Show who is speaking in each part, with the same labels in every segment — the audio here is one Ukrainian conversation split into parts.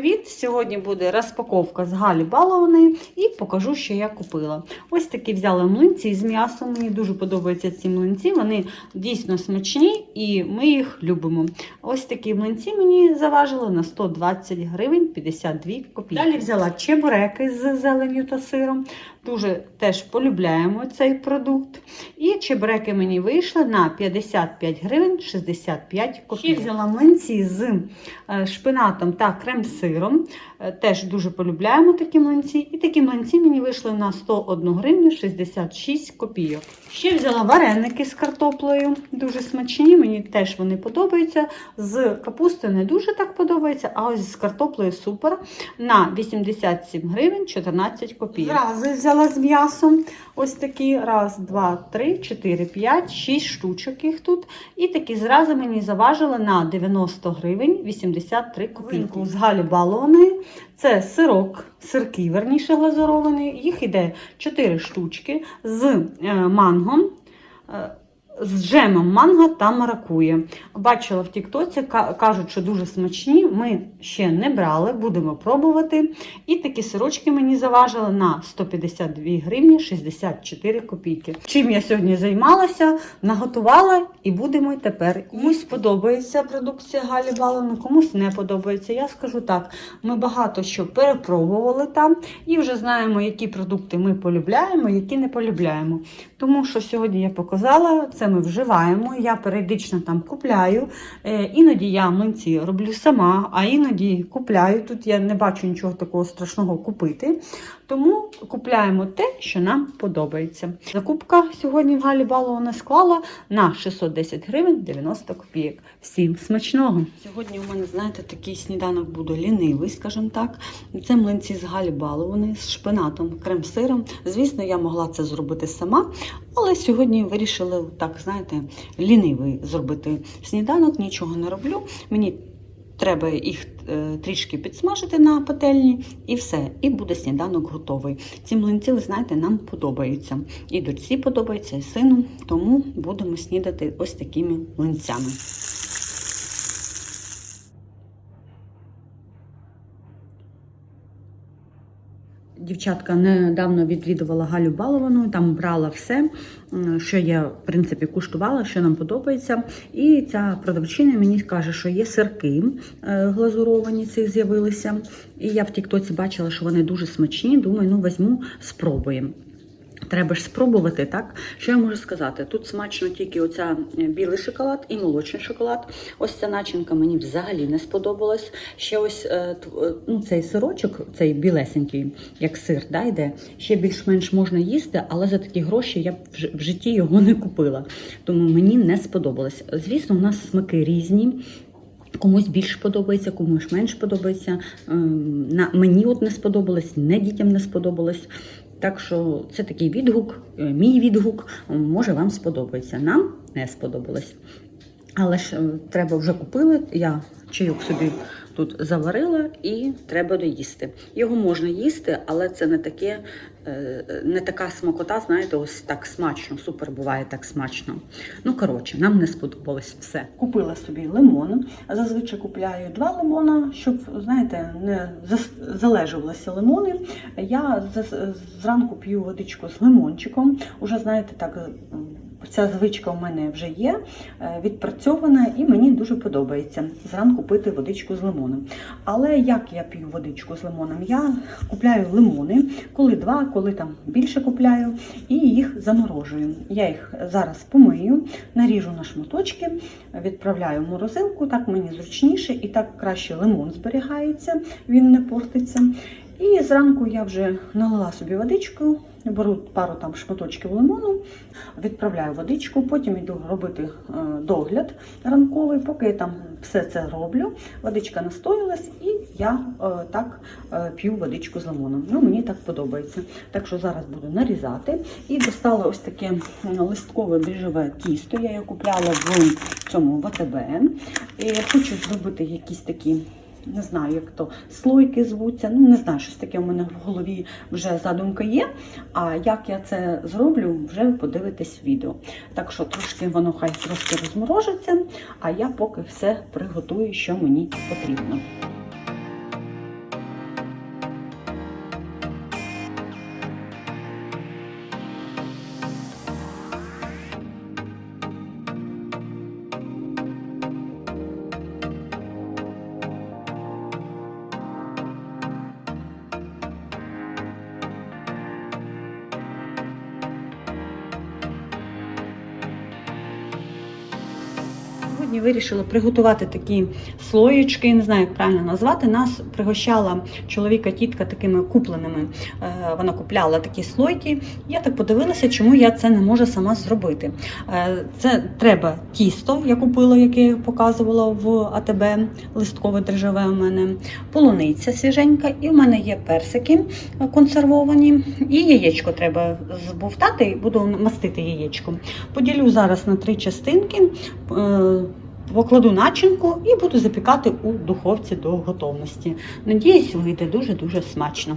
Speaker 1: привіт! Сьогодні буде розпаковка з Галі Балованої і покажу, що я купила. Ось такі взяла млинці з м'ясом. Мені дуже подобаються ці млинці. Вони дійсно смачні і ми їх любимо. Ось такі млинці мені заважили на 120 гривень 52 копійки. Далі взяла чебуреки з зеленю та сиром. Дуже теж полюбляємо цей продукт. І чебуреки мені вийшли на 55 гривень 65 копійок. Ще взяла млинці з е, шпинатом та крем-сиром. Е, Теж дуже полюбляємо такі млинці. І такі млинці мені вийшли на 101 гривню 66 копійок. Ще взяла вареники з картоплею. Дуже смачні, мені теж вони подобаються. З капустою не дуже так подобається, а ось з картоплею супер. На 87 гривень 14 копійок. Зрази взяла з м'ясом. Ось такі. Раз, два, три, чотири, п'ять, шість штучок їх тут. І такі зразу мені заважили на 90 гривень 83 копійки. З Галі. Це сирок, сирки, верніше глазурований. Їх іде 4 штучки з е, мангом. З джемом манго та маракує. Бачила в Тіктоці, кажуть, що дуже смачні. Ми ще не брали, будемо пробувати. І такі сирочки мені заважили на 152 гривні 64 копійки. Чим я сьогодні займалася, наготувала і будемо й тепер. Комусь подобається продукція Галі Баловни, комусь не подобається. Я скажу так: ми багато що перепробували там і вже знаємо, які продукти ми полюбляємо, які не полюбляємо. Тому що сьогодні я показала, це ми вживаємо. Я періодично там купляю. Е, іноді я млинці роблю сама, а іноді купляю. Тут я не бачу нічого такого страшного купити. Тому купляємо те, що нам подобається. Закупка сьогодні в Галі Баловна склала на 610 гривень 90 копійок. Всім смачного! Сьогодні у мене, знаєте, такий сніданок буде лінивий, скажімо так. Це млинці з Баловни з шпинатом, крем-сиром. Звісно, я могла це зробити сама, але сьогодні вирішили так, знаєте, лінивий зробити сніданок, нічого не роблю. Мені треба їх е, трішки підсмажити на пательні, і все, і буде сніданок готовий. Ці млинці, ви знаєте, нам подобаються. І дочці подобається, і сину, тому будемо снідати ось такими млинцями. Дівчатка недавно відвідувала Галю Баловану, там брала все, що я в принципі куштувала, що нам подобається. І ця продавчиня мені каже, що є сирки е, глазуровані, ці з'явилися. І я в Тіктоці бачила, що вони дуже смачні. Думаю, ну візьму, спробуємо. Треба ж спробувати, так? Що я можу сказати? Тут смачно тільки оця е, білий шоколад і молочний шоколад. Ось ця начинка мені взагалі не сподобалась. Ще ось е, е, ну, цей сирочок, цей білесенький, як сир, да, йде, ще більш-менш можна їсти, але за такі гроші я б в житті його не купила. Тому мені не сподобалось. Звісно, у нас смаки різні. Комусь більше подобається, комусь менш подобається. Ем, мені от не сподобалось, не дітям не сподобалось. Так що це такий відгук, е, мій відгук, може вам сподобається. Нам не сподобалось. Але ж е, треба вже купили. Я чайок собі тут заварила і треба доїсти. Його можна їсти, але це не таке, е, не така смакота, знаєте, ось так смачно. Супер буває так смачно. Ну, коротше, нам не сподобалось все. Купила собі лимон. Зазвичай купляю два лимона, щоб, знаєте, не залежувалися лимони. Я зранку п'ю водичку з лимончиком. Уже, знаєте, так. Ця звичка у мене вже є, е, відпрацьована, і мені дуже подобається зранку пити водичку з лимоном. Але як я п'ю водичку з лимоном? Я купляю лимони, коли два, коли там більше купляю, і їх заморожую. Я їх зараз помию, наріжу на шматочки, відправляю в морозилку, так мені зручніше і так краще лимон зберігається, він не портиться. І зранку я вже налила собі водичку, беру пару там шматочків лимону, відправляю водичку, потім йду робити е, догляд ранковий, поки я там все це роблю. Водичка настоїлась, і я е, так е, п'ю водичку з лимоном. Ну, мені так подобається. Так що зараз буду нарізати. І достала ось таке листкове біжеве тісто. Я його купляла в цьому ВТБ. І хочу зробити якісь такі не знаю, як то слойки звуться. Ну, не знаю, щось таке в мене в голові вже задумка є. А як я це зроблю, вже ви подивитесь відео. Так що трошки воно хай трошки розморожиться, а я поки все приготую, що мені потрібно. Сьогодні вирішила приготувати такі слоєчки, не знаю, як правильно назвати. Нас пригощала чоловіка тітка такими купленими. Е, Вона купляла такі слойки. Я так подивилася, чому я це не можу сама зробити. Е, Це треба тісто, я купила, яке я показувала в АТБ, листкове дрожжеве у мене, полуниця свіженька, і в мене є персики консервовані, і яєчко треба збовтати, буду мастити яєчком. Поділю зараз на три частинки, е, покладу начинку і буду запікати у духовці до готовності. Надіюсь, вийде дуже-дуже смачно.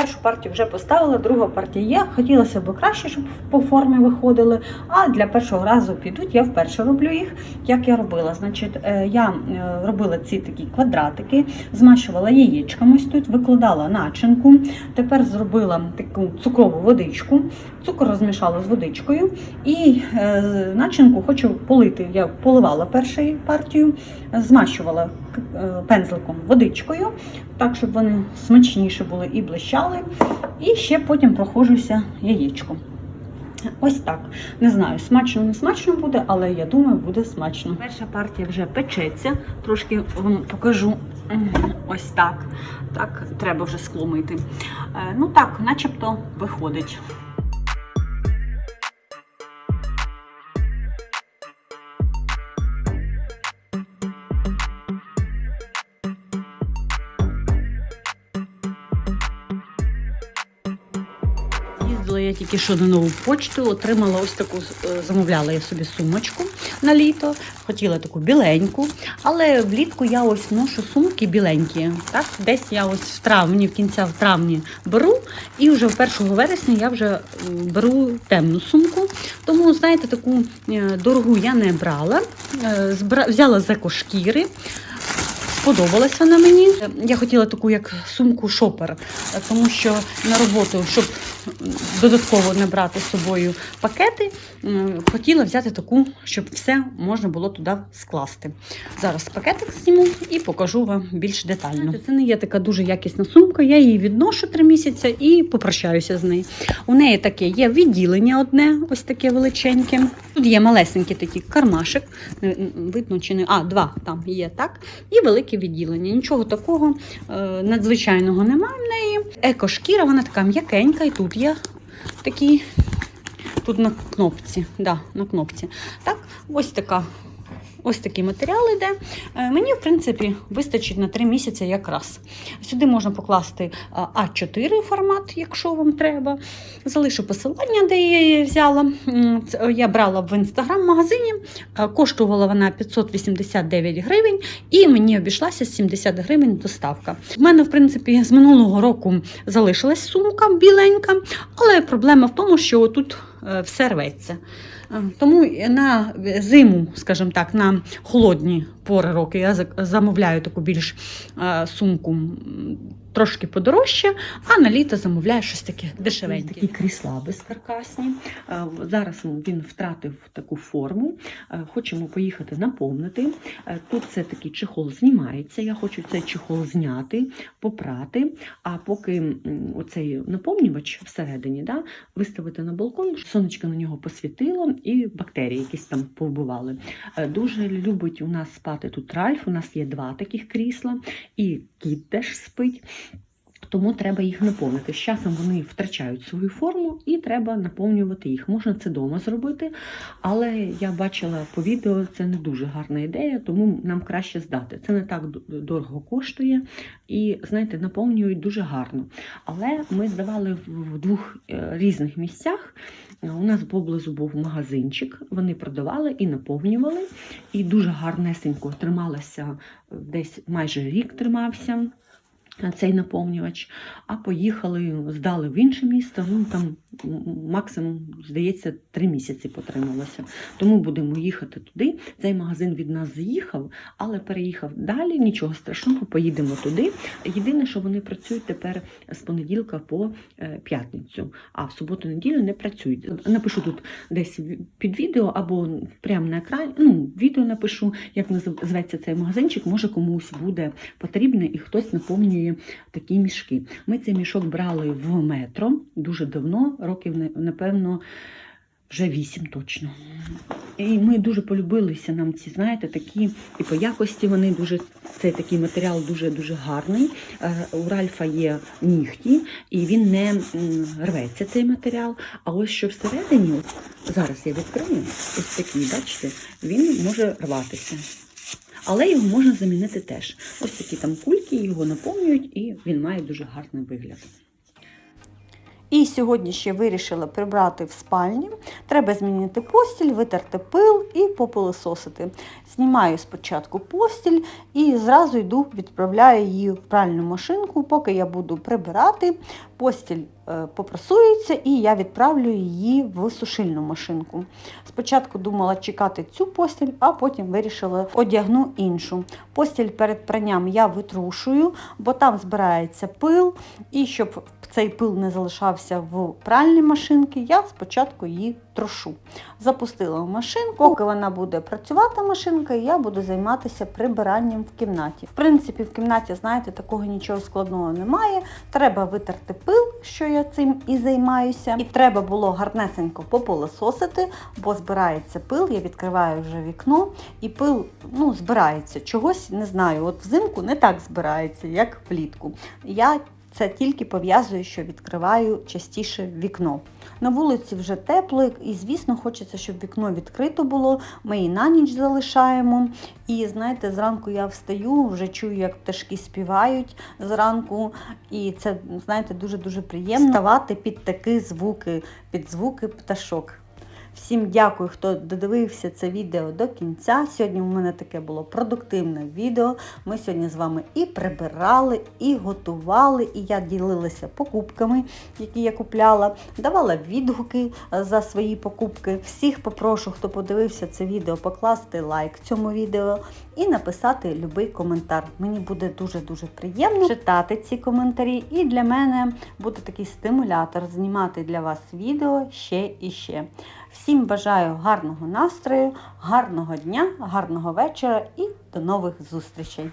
Speaker 1: Першу партію вже поставила, друга партія є. Хотілося б краще, щоб по формі виходили. А для першого разу підуть. Я вперше роблю їх. Як я робила? Значить, е, я е, робила ці такі квадратики, змащувала яєчками ось тут, викладала начинку. Тепер зробила таку цукрову водичку. Цукор розмішала з водичкою і е, начинку хочу полити. Я поливала першу партію, змащувала пензликом водичкою, так щоб вони смачніше були і блищали. І ще потім прохожуся яєчком. Ось так. Не знаю, смачно не смачно буде, але я думаю, буде смачно. Перша партія вже печеться. Трошки вам покажу. Ось так. Так, треба вже скломити. Е, Ну так, начебто виходить. Тільки що на нову почту, отримала ось таку, е, замовляла я собі сумочку на літо, хотіла таку біленьку, але влітку я ось ношу сумки біленькі. Так? Десь я ось в травні, в кінця в травні беру, і вже 1 вересня я вже беру темну сумку. Тому, знаєте, таку е, дорогу я не брала. Е, Взяла з екошкіри. Сподобалась вона мені. Я хотіла таку як сумку шопер, е, тому що на роботу, щоб додатково не брати з собою пакети, хотіла взяти таку, щоб все можна було туди скласти. Зараз пакетик зніму і покажу вам більш детально. Це не є така дуже якісна сумка, я її відношу три місяці і попрощаюся з нею. У неї таке є відділення одне, ось таке величеньке. Тут є малесенький такий кармашик, видно чи не. А, два там є, так? І велике відділення. Нічого такого е, надзвичайного немає в неї. Екошкіра, вона така м'якенька, і тут є такі. Тут на кнопці. Да, на кнопці. Так, ось така. Ось такий матеріал йде. Е, Мені, в принципі, вистачить на 3 місяці якраз. Сюди можна покласти а, А4 формат, якщо вам треба. Залишу посилання, де я її взяла. Я брала в інстаграм-магазині, Е, коштувала вона 589 гривень, і мені обійшлася 70 гривень доставка. У мене, в принципі, з минулого року залишилась сумка біленька, але проблема в тому, що тут е, все рветься. Е, Тому на зиму, скажімо так, на холодні пори року я за- замовляю таку більш е, сумку трошки подорожче, а на літо замовляю щось таке дешевеньке. Такі крісла безкаркасні. Е, Зараз він втратив таку форму. Е, Хочемо поїхати наповнити. Е, Тут це такий чехол знімається. Я хочу цей чехол зняти, попрати. А поки оцей наповнювач всередині да, виставити на балкон, сонечко на нього посвітило і бактерії якісь там повбивали. Дуже любить у нас спати тут Ральф. У нас є два таких крісла, і кіт теж спить.
Speaker 2: Тому треба їх наповнити. З часом вони втрачають свою форму і треба наповнювати їх. Можна це вдома зробити, але я бачила по відео, це не дуже гарна ідея, тому нам краще здати. Це не так дорого коштує і, знаєте, наповнюють дуже гарно. Але ми здавали в двох е, різних місцях. У нас поблизу був магазинчик, вони продавали і наповнювали, і дуже гарнесенько трималася, десь майже рік тримався цей наповнювач. А поїхали, здали в інше місто. Ну там максимум, здається, три місяці потрималося. Тому будемо їхати туди. Цей магазин від нас заїхав, але переїхав далі. Нічого страшного, поїдемо туди. Єдине, що вони працюють тепер з понеділка по е, п'ятницю, а в суботу-неділю не працюють. Напишу тут десь під відео або прямо на екрані. Ну, відео напишу, як назив- зветься цей магазинчик. Може комусь буде потрібно і хтось наповнює такі мішки. Ми цей мішок брали в метро дуже давно, років напевно. Вже вісім точно. І ми дуже полюбилися нам ці, знаєте, такі, і по якості вони дуже, цей такий матеріал дуже-дуже гарний. Е, У Ральфа є нігті, і він не рветься цей матеріал. А ось що всередині, зараз я відкрию, ось такий, бачите, він може рватися. Але його можна замінити теж. Ось такі там кульки, його наповнюють, і він має дуже гарний вигляд.
Speaker 1: І сьогодні ще вирішила прибрати в спальні. Треба змінити постіль, витерти пил і попилисосити. Знімаю спочатку постіль і зразу йду, відправляю її в пральну машинку. Поки я буду прибирати, постіль е, попрасується і я відправлю її в сушильну машинку. Спочатку думала чекати цю постіль, а потім вирішила одягну іншу. Постіль перед пранням я витрушую, бо там збирається пил, і щоб цей пил не залишався в пральній машинці, я спочатку її трошу. Запустила в машинку. Поки вона буде працювати машинка, я буду займатися прибиранням в кімнаті. В принципі, в кімнаті, знаєте, такого нічого складного немає. Треба витерти пил, що я цим і займаюся. І треба було гарнесенько попилососити, бо збирається пил. Я відкриваю вже вікно, і пил ну, збирається. Чогось не знаю. От взимку не так збирається, як влітку. Я це тільки пов'язую, що відкриваю частіше вікно. На вулиці вже тепло, і звісно, хочеться, щоб вікно відкрито було. Ми і на ніч залишаємо. І знаєте, зранку я встаю, вже чую, як пташки співають зранку. І це, знаєте, дуже-дуже приємно ставати під такі звуки, під звуки пташок. Всім дякую, хто додивився це відео до кінця. Сьогодні у мене таке було продуктивне відео. Ми сьогодні з вами і прибирали, і готували, і я ділилася покупками, які я купляла, давала відгуки за свої покупки. Всіх попрошу, хто подивився це відео, покласти лайк цьому відео і написати любий коментар. Мені буде дуже-дуже приємно читати ці коментарі, і для мене буде такий стимулятор знімати для вас відео ще і ще. Всім бажаю гарного настрою, гарного дня, гарного вечора і до нових зустрічей!